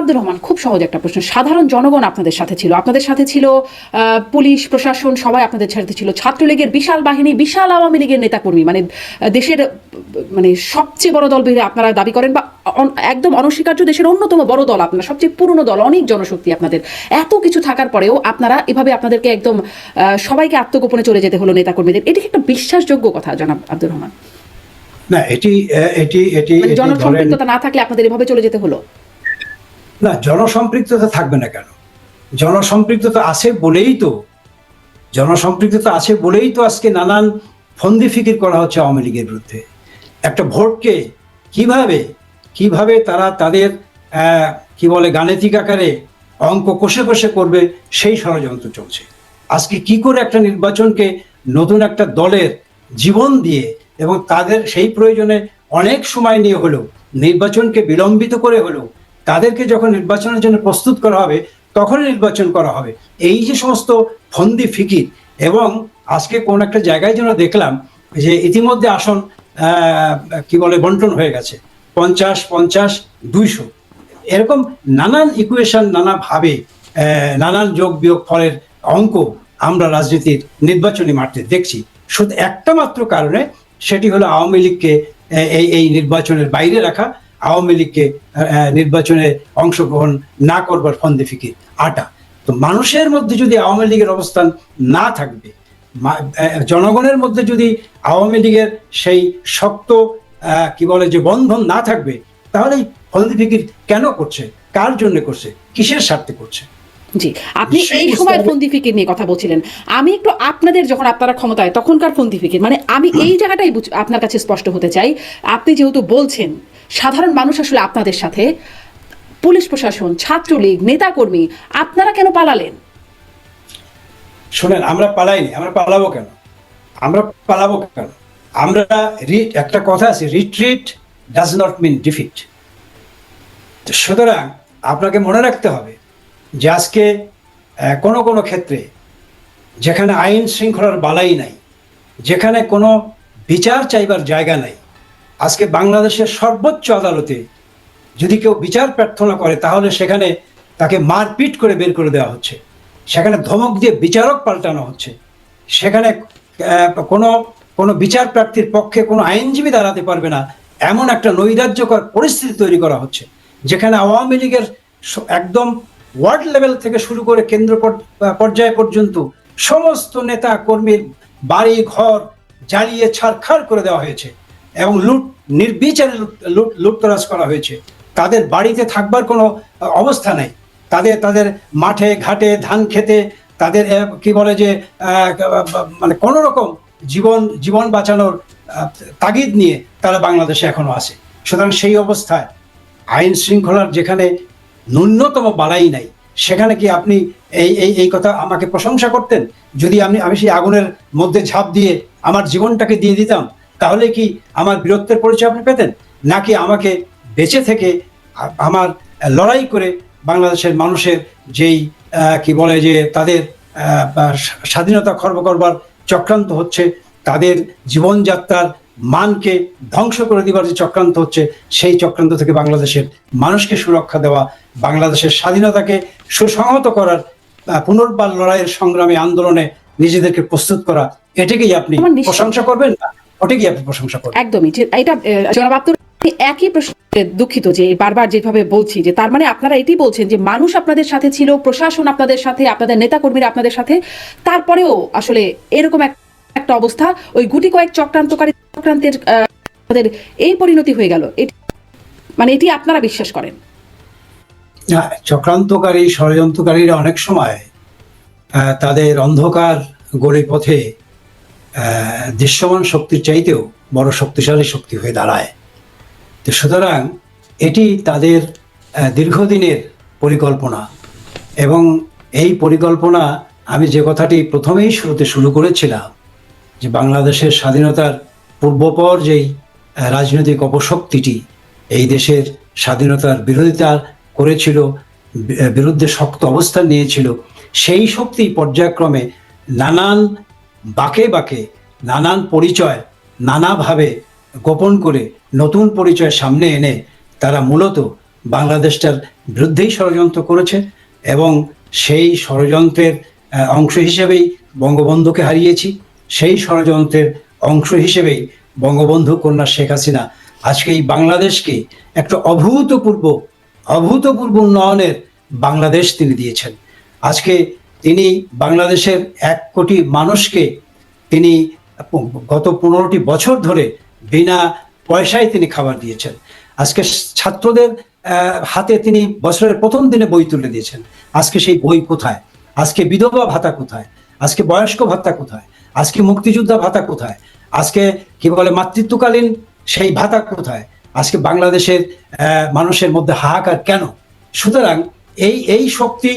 আব্দুর রহমান খুব সহজ একটা প্রশ্ন। সাধারণ জনগণ আপনাদের সাথে ছিল। আপনাদের সাথে ছিল পুলিশ প্রশাসন সবাই আপনাদের সাথে ছিল। ছাত্রলীগের বিশাল বাহিনী বিশাল আওয়ামী লীগের নেতাকর্মী মানে দেশের মানে সবচেয়ে বড় দল বলে আপনারা দাবি করেন বা একদম অনস্বীকার্য দেশের অন্যতম বড় দল আপনারা সবচেয়ে পুরনো দল অনেক জনশক্তি আপনাদের। এত কিছু থাকার পরেও আপনারা এভাবে আপনাদেরকে একদম আহ, সবাইকে আত্মগোপনে চলে যেতে হলো নেতাকর্মীদের। এটি কি একটা বিশ্বাসযোগ্য কথা জনাব আব্দুর রহমান। না এটি এটি এটি মানে জনসম্পৃক্ততা না থাকলে আপনাদের এভাবে চলে যেতে হলো? না, জনসম্পৃক্ততা থাকবে না কেন? জনসম্পৃক্ততা আছে বলেই তো, জনসম্পৃক্ততা আছে বলেই তো আজকে নানান ফন্দি ফিকির করা হচ্ছে আওয়ামী লীগের বিরুদ্ধে। একটা ভোটকে কীভাবে কীভাবে তারা তাদের কি বলে, গাণিতিক আকারে অঙ্ক কষে কষে করবে, সেই ষড়যন্ত্র চলছে। আজকে কি করে একটা নির্বাচনকে নতুন একটা দলের জীবন দিয়ে এবং তাদের সেই প্রয়োজনে অনেক সময় নিয়ে হলেও, নির্বাচনকে বিলম্বিত করে হলেও তাদেরকে যখন নির্বাচনের জন্য প্রস্তুত করা হবে তখন নির্বাচন করা হবে। এই যে সমস্ত ফন্দি ফিকির, এবং আজকে কোন একটা জায়গায় যেন দেখলাম যে ইতিমধ্যে আসন কি বলে, বন্টন হয়ে গেছে। পঞ্চাশ পঞ্চাশ, দুইশো। এরকম নানান ইকুয়েশন নানাভাবে নানান যোগ বিয়োগ ফলের অঙ্ক আমরা রাজনীতির নির্বাচনী মাঠে দেখছি। শুধু একটা মাত্র কারণে, সেটি হলো আওয়ামী লীগকে এই এই নির্বাচনের বাইরে রাখা। আওয়ামী লীগকে নির্বাচনে অংশগ্রহণ না করবার ফন্দে ফিকির আটা। তো মানুষের মধ্যে যদি আওয়ামী লীগের অবস্থান না থাকবে জনগণের মধ্যে যদি আওয়ামী লীগের সেই শক্ত কি বলে যে বন্ধন না থাকবে তাহলে ফন্দে ফিকির কেন করছে? কার জন্য করছে? কিসের স্বার্থে করছে? জি আপনি এই সময়। ফন্দি ফিকির নিয়ে কথা বলছিলেন। আমি একটু আপনাদের যখন আপনারা ক্ষমতায় তখনকার ফন্দি ফিকির মানে আমি এই জায়গাটাই আপনার কাছে স্পষ্ট হতে চাই। আপনি যেহেতু বলছেন সাধারণ মানুষ আসলে আপনাদের সাথে পুলিশ প্রশাসন ছাত্রলীগ নেতাকর্মী আপনারা কেন পালালেন? শোনেন আমরা পালাইনি আমরা পালাবো কেন? আমরা পালাবো কেন? আমরা একটা কথা আছে retreat does not mean defeat সুতরাং আপনাকে মনে রাখতে হবে যে আজকে কোনো কোনো ক্ষেত্রে যেখানে আইন শৃঙ্খলার বালাই নাই, যেখানে কোনো বিচার চাইবার জায়গা নাই, আজকে বাংলাদেশের সর্বোচ্চ আদালতে যদি কেউ বিচার প্রার্থনা করে, তাহলে সেখানে তাকে মারপিট করে বের করে দেওয়া হচ্ছে। সেখানে ধমক দিয়ে বিচারক পাল্টানো হচ্ছে। সেখানে কোনো কোনো বিচার প্রার্থীর পক্ষে কোনো আইনজীবী দাঁড়াতে পারবে না, এমন একটা নৈরাজ্যকর পরিস্থিতি তৈরি করা হচ্ছে, যেখানে আওয়ামী লীগের একদম ওয়ার্ড লেভেল থেকে শুরু করে কেন্দ্র পর- পর্যায় পর্যন্ত সমস্ত নেতা কর্মীর বাড়ি, ঘর জ্বালিয়ে ছাড়খাড় করে দেওয়া হয়েছে এবং লুট, নির্বিচারে লুট লুটতরাজ করা হয়েছে। তাদের বাড়িতে থাকবার কোনো অবস্থা নেই। তাদের তাদের মাঠে, ঘাটে, ধান খেতে, তাদের কি বলে যে মানে কোনো রকম জীবন জীবন বাঁচানোর তাগিদ নিয়ে তারা বাংলাদেশে এখনও আছে। সুতরাং সেই অবস্থায় আইন শৃঙ্খলার যেখানে ন্যূনতম বাড়াই নাই। সেখানে কি আপনি এই এই এই কথা আমাকে প্রশংসা করতেন? যদি আমি আমি সেই আগুনের মধ্যে ঝাঁপ দিয়ে আমার জীবনটাকে দিয়ে দিতাম, তাহলে কি আমার বীরত্বের পরিচয় আপনি পেতেন? নাকি আমাকে বেঁচে থেকে আমার লড়াই করে বাংলাদেশের মানুষের যেই কি বলে যে তাদের স্বাধীনতা খর্ব করবার চক্রান্ত হচ্ছে, তাদের জীবনযাত্রার মানকে ধ্বংস করে দিবার যে চক্রান্ত হচ্ছে সেই চক্রান্ত থেকে বাংলাদেশের মানুষকে সুরক্ষা দেওয়া বাংলাদেশের স্বাধীনতাকে সুসংহত করার পুনর্বার লড়াইয়ের সংগ্রামে আন্দোলনে নিজেদেরকে প্রস্তুত করা এটাকেই আপনি প্রশংসা করবেন না? ওটাকেই আপনি প্রশংসা করবেন। একদমই এটা জনাব একই প্রশ্নে দুঃখিত যে বারবার যেভাবে বলছি যে তার মানে আপনারা এটি বলছেন যে মানুষ আপনাদের সাথে ছিল প্রশাসন আপনাদের সাথে আপনাদের নেতাকর্মীরা আপনাদের সাথে তারপরেও আসলে এরকম এক- একটা অবস্থা, ওই গুটি কয়েক চক্রান্তকারী চক্রান্তের আমাদের এই পরিণতি হয়ে গেল। এটি মানে এটি আপনারা বিশ্বাস করেন? চক্রান্তকারী, ষড়যন্ত্রকারীরা অনেক সময় তাদের অন্ধকার গড়ে পথে দৃশ্যমান শক্তির চাইতেও বড় শক্তিশালী শক্তি হয়ে দাঁড়ায়। তো সুতরাং এটি তাদের দীর্ঘদিনের পরিকল্পনা এবং এই পরিকল্পনা আমি যে কথাটি প্রথমেই শুরুতে শুরু করেছিলাম যে বাংলাদেশের স্বাধীনতার পূর্বপর যেই রাজনৈতিক অপশক্তিটি এই দেশের স্বাধীনতার বিরোধিতা করেছিল বিরুদ্ধে শক্ত অবস্থান নিয়েছিল, সেই শক্তি পর্যায়ক্রমে নানান বাঁকে বাঁকে, নানান পরিচয় নানাভাবে গোপন করে নতুন পরিচয় সামনে এনে তারা মূলত বাংলাদেশটার বিরুদ্ধেই ষড়যন্ত্র করেছে এবং সেই ষড়যন্ত্রের অংশ হিসেবেই বঙ্গবন্ধুকে হারিয়েছি। সেই ষড়যন্ত্রের অংশ হিসেবেই বঙ্গবন্ধু কন্যা শেখ হাসিনা আজকে এই বাংলাদেশকে একটা অভূতপূর্ব অভূতপূর্ব উন্নয়নের বাংলাদেশ তিনি দিয়েছেন। আজকে তিনি বাংলাদেশের এক কোটি মানুষকে তিনি গত পনেরোটি বছর ধরে বিনা পয়সায় তিনি খাবার দিয়েছেন। আজকে ছাত্রদের হাতে তিনি বছরের প্রথম দিনে বই তুলে দিয়েছেন। আজকে সেই বই কোথায়? আজকে বিধবা ভাতা কোথায়? আজকে বয়স্ক ভাতা কোথায়? আজকে মুক্তিযোদ্ধা ভাতা কোথায়? আজকে কি বলে মাতৃত্বকালীন সেই ভাতা কোথায়? আজকে বাংলাদেশের মানুষের মধ্যে হাহাকার কেন? সুতরাং এই এই শক্তি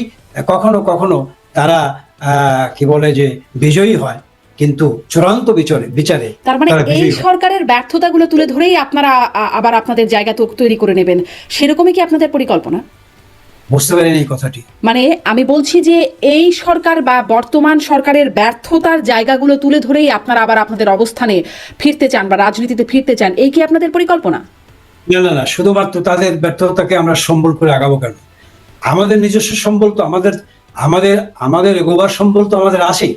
কখনো কখনো তারা আহ, কি বলে যে বিজয়ী হয় কিন্তু চূড়ান্ত বিচারে বিচারে তার মানে এই। সরকারের ব্যর্থতাগুলো তুলে ধরেই আপনারা আবার আপনাদের জায়গা তো তৈরি করে নেবেন। সেরকমই কি আপনাদের পরিকল্পনা? বুঝতে পারেন এই কথাটি। মানে আমি বলছি যে এই সরকার বা বর্তমান সরকারের ব্যর্থতার জায়গাগুলো তুলে ধরেই আপনারা আবার আপনাদের অবস্থানে ফিরতে চান বা রাজনীতিতে ফিরতে চান এই কি আপনাদের পরিকল্পনা? না না না শুধুমাত্র তাদের ব্যর্থতাকে আমরা সম্বল করে আগাবো কেন? আমাদের নিজস্ব সম্বল তো আমাদের আমাদের আমাদের এগোবার সম্বল তো আমাদের আছেই।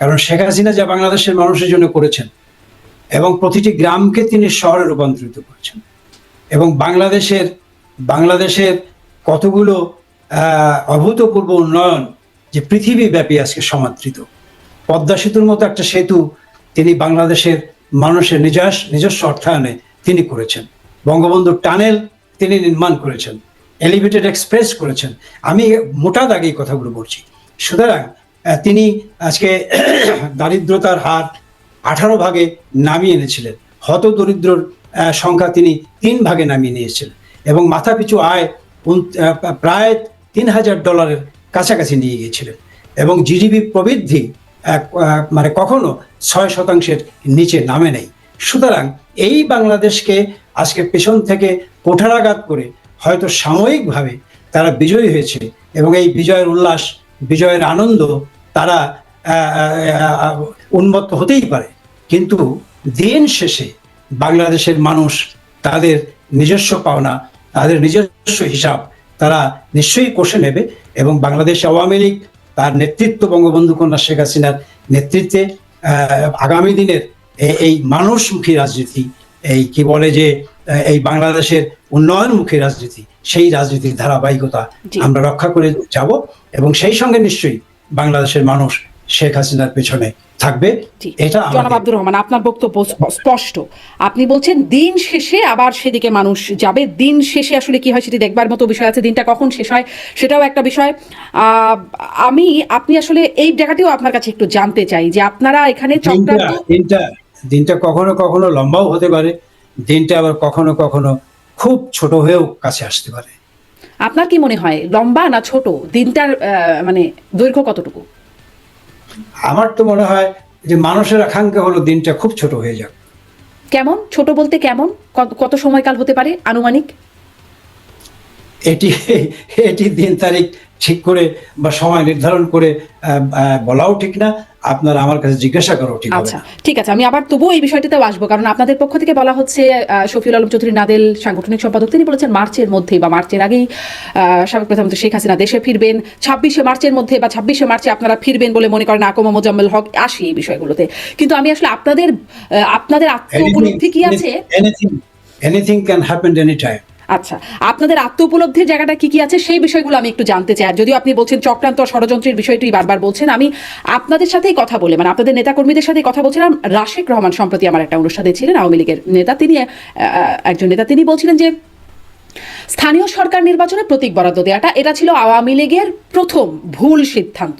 কারণ শেখ হাসিনা যা বাংলাদেশের মানুষের জন্য করেছেন এবং প্রতিটি গ্রামকে তিনি শহরে রূপান্তরিত করেছেন এবং বাংলাদেশের বাংলাদেশের কতগুলো অভূতপূর্ব উন্নয়ন যে পৃথিবীব্যাপী আজকে সমাদৃত। পদ্মা সেতুর মতো একটা সেতু তিনি বাংলাদেশের মানুষের নিজস্ব নিজস্ব অর্থায়নে তিনি করেছেন। বঙ্গবন্ধু টানেল তিনি নির্মাণ করেছেন। এলিভেটেড এক্সপ্রেস করেছেন। আমি মোটা দাগে কথাগুলো বলছি। সুতরাং তিনি আজকে দারিদ্রতার হার আঠারো ভাগে নামিয়ে এনেছিলেন। হত দরিদ্রর সংখ্যা তিনি তিন ভাগে নামিয়ে নিয়েছিলেন। এবং মাথাপিছু আয় প্রায় তিন হাজার ডলারের কাছাকাছি নিয়ে গিয়েছিলেন এবং জিডিপি প্রবৃদ্ধি মানে কখনো ছয় শতাংশের নিচে নামে নেই। সুতরাং এই বাংলাদেশকে আজকে পেছন থেকে কোঠারাঘাত করে হয়তো সাময়িকভাবে তারা বিজয়ী হয়েছে এবং এই বিজয়ের উল্লাস, বিজয়ের আনন্দ তারা উন্মত্ত হতেই পারে। কিন্তু দিন শেষে বাংলাদেশের মানুষ তাদের নিজস্ব পাওনা তাদের নিজস্ব হিসাব তারা নিশ্চয়ই কষে নেবে এবং বাংলাদেশ আওয়ামী লীগ তার নেতৃত্ব বঙ্গবন্ধু কন্যা শেখ হাসিনার নেতৃত্বে আহ, আগামী দিনের এই মানুষমুখী রাজনীতি এই কি বলে যে এই বাংলাদেশের উন্নয়নমুখী রাজনীতি সেই রাজনীতির ধারাবাহিকতা আমরা রক্ষা করে যাব এবং সেই সঙ্গে নিশ্চয়ই বাংলাদেশের মানুষ শেখ হাসিনার পেছনে থাকবে। এটা জনাব আব্দুর রহমান আপনার বক্তব্য স্পষ্ট। আপনি বলছেন দিন শেষে আবার সেদিকে মানুষ যাবে। দিন শেষে আসলে কি হয় সেটি দেখবার মতো বিষয় আছে। দিনটা কখন শেষ হয় সেটাও একটা বিষয়। আমি আপনি আসলে এই জায়গাটিও আপনার কাছে একটু জানতে চাই যে আপনারা এখানে দিনটা দিনটা কখনো কখনো লম্বাও হতে পারে। দিনটা আবার কখনো কখনো খুব ছোট হয়েও কাছে আসতে পারে। আপনার কি মনে হয় লম্বা না ছোট? দিনটার আহ, মানে দৈর্ঘ্য কতটুকু? আমার তো মনে হয় যে মানুষের আকাঙ্ক্ষা হলো দিনটা খুব ছোট হয়ে যাক। কেমন? ছোট বলতে কেমন? কত- সময়কাল হতে পারে আনুমানিক? এটি এটি দিন তারিখ ঠিক করে বা সময় নির্ধারণ করে বলাও ঠিক না আপনার আমার কাছে জিজ্ঞাসা করাও ঠিক হবে আচ্ছা ঠিক আছে আমি আবার তবুও এই বিষয়টিতেও আসব কারণ আপনাদের পক্ষ থেকে বলা হচ্ছে শফিউল আলম চৌধুরী নাদেল সাংগঠনিক সম্পাদক। তিনি বলেছেন মার্চের মধ্যেই বা মার্চের আগেই সাবেক প্রধানমন্ত্রী শেখ হাসিনা দেশে ফিরবেন। ছাব্বিশে মার্চের মধ্যে বা ছাব্বিশে মার্চে আপনারা ফিরবেন বলে মনে করেন আকম মোজাম্মেল হক আসি এই বিষয়গুলোতে। কিন্তু আমি আসলে আপনাদের আপনাদের আত্ম উপলব্ধি কি আছে? Anything can happen any time আচ্ছা আপনাদের আত্ম উপলব্ধির জায়গাটা কি কি আছে? সেই বিষয়গুলো আমি একটু জানতে চাই। আর যদিও আপনি বলছেন চক্রান্ত ষড়যন্ত্রের বিষয়টি বারবার বলছেন, আমি আপনাদের সাথেই কথা বলে মানে আপনাদের নেতাকর্মীদের সাথে কথা বলছিলাম। রাশেক রহমান সম্প্রতি আমার একটা অনুষ্ঠানে ছিলেন, আওয়ামী লীগের নেতা। তিনি একজন নেতা। তিনি বলছিলেন যে স্থানীয় সরকার নির্বাচনে প্রতীক বরাদ্দ দেওয়াটা এটা ছিল আওয়ামী লীগের প্রথম ভুল সিদ্ধান্ত।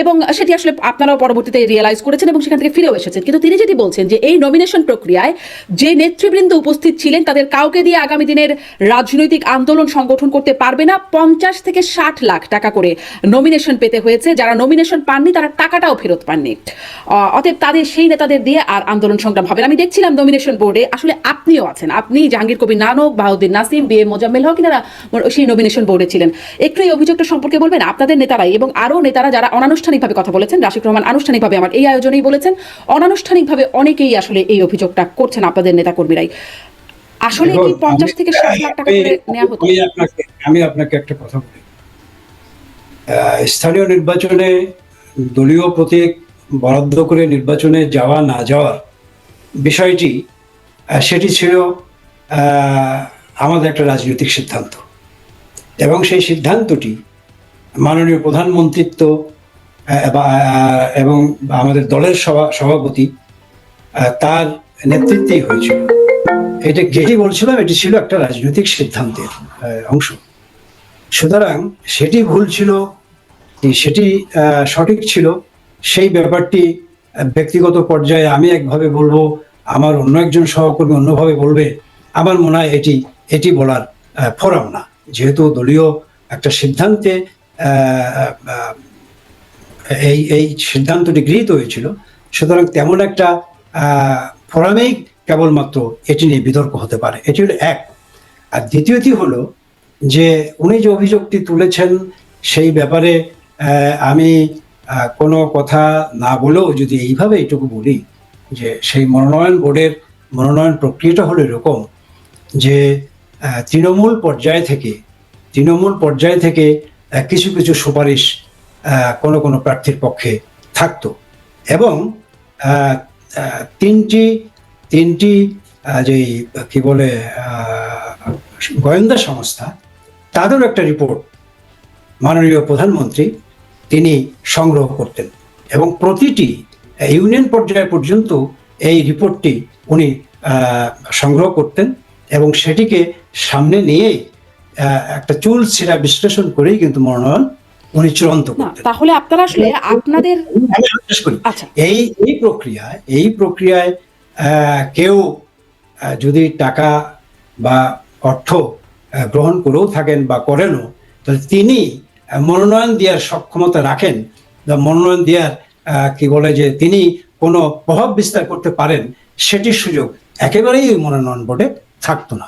এবং সেটি আসলে আপনারাও পরবর্তীতে রিয়েলাইজ করেছেন এবং সেখান থেকে ফিরেও এসেছেন। কিন্তু তিনি যেটি বলছেন যে, এই নমিনেশন প্রক্রিয়ায় যে নেতৃবৃন্দ উপস্থিত ছিলেন, তাদের কাউকে দিয়ে আগামী দিনের রাজনৈতিক আন্দোলন সংগঠন করতে পারবে না। পঞ্চাশ থেকে ষাট লাখ টাকা করে নমিনেশন পেতে হয়েছে। যারা নমিনেশন পাননি, তারা টাকাটাও ফেরত পাননি। অতএব তাদের, সেই নেতাদের দিয়ে আর আন্দোলন সংগ্রাম হবে আমি দেখছিলাম নমিনেশন বোর্ডে আসলে আপনিও আছেন। আপনি জাহাঙ্গীর কবির নানক বাহুদ্দিন নাসিম বি এম মোজাম্মেল হক এনারা সেই নমিনেশন বোর্ডে ছিলেন। একটু এই অভিযোগটা সম্পর্কে বলবেন আপনাদের নেতারাই এবং আরও নেতারা যারা অনানুষ্ঠানিকভাবে কথা বলেছেন রাশিক রহমান আনুষ্ঠানিকভাবে আমার এই আয়োজনেই বলেছেন অনানুষ্ঠানিকভাবে অনেকেই আসলে এই অভিযোগটা করছেন আপনাদের নেতাকর্মীরাই। আসলে কি পঞ্চাশ থেকে ষাট লাখ টাকা আমি- করে নেওয়া হতো? আমি আপনাকে একটা কথা বলি। স্থানীয় নির্বাচনে দলীয় প্রতীক বরাদ্দ করে নির্বাচনে যাওয়া না যাওয়ার বিষয়টি সেটি ছিল আমাদের একটা রাজনৈতিক সিদ্ধান্ত। এবং সেই সিদ্ধান্তটি মাননীয় প্রধানমন্ত্রিত্ব এবং আমাদের দলের সভা- সভাপতি তার নেতৃত্বেই হয়েছিল। এটা যেটি বলছিলাম, এটি ছিল একটা রাজনৈতিক সিদ্ধান্তের অংশ। সুতরাং সেটি ভুল ছিল, সেটি সঠিক ছিল। সেই ব্যাপারটি ব্যক্তিগত পর্যায়ে আমি একভাবে বলব, আমার অন্য একজন সহকর্মী অন্যভাবে বলবে, আমার মনে হয় এটি এটি বলার ফোরাম না। যেহেতু দলীয় একটা সিদ্ধান্তে এই এই সিদ্ধান্তটি গৃহীত হয়েছিল, সুতরাং তেমন একটা ফোরামেই কেবলমাত্র এটি নিয়ে বিতর্ক হতে পারে। এটি হলো এক। আর দ্বিতীয়টি হলো যে, উনি যে অভিযোগটি তুলেছেন, সেই ব্যাপারে আমি কোনো কথা না বলেও যদি এইভাবে এইটুকু বলি, যে সেই মনোনয়ন বোর্ডের মনোনয়ন প্রক্রিয়াটা হলো এরকম যে তৃণমূল পর্যায় থেকে, তৃণমূল পর্যায় থেকে কিছু কিছু সুপারিশ কোনো কোনো প্রার্থীর পক্ষে থাকতো। এবং তিনটি তিনটি যে কি বলে গোয়েন্দা সংস্থা, তাদেরও একটা রিপোর্ট মাননীয় প্রধানমন্ত্রী তিনি সংগ্রহ করতেন। এবং প্রতিটি ইউনিয়ন পর্যায় পর্যন্ত এই রিপোর্টটি উনি সংগ্রহ করতেন এবং সেটিকে সামনে নিয়ে একটা চুল ছিঁড়া বিশ্লেষণ করেই কিন্তু মনোনয়ন উনি চূড়ান্ত তাহলে আপনারা আসলে আপনাদের আচ্ছা। এই এই প্রক্রিয়ায় এই প্রক্রিয়ায় কেউ যদি টাকা বা অর্থ গ্রহণ করেও থাকেন বা করেনও তাহলে তিনি মনোনয়ন দেওয়ার সক্ষমতা রাখেন বা মনোনয়ন দেওয়ার আহ, কি বলে যে তিনি কোনো প্রভাব বিস্তার করতে পারেন সেটির সুযোগ একেবারেই মনোনয়ন বোর্ডে থাকতো না।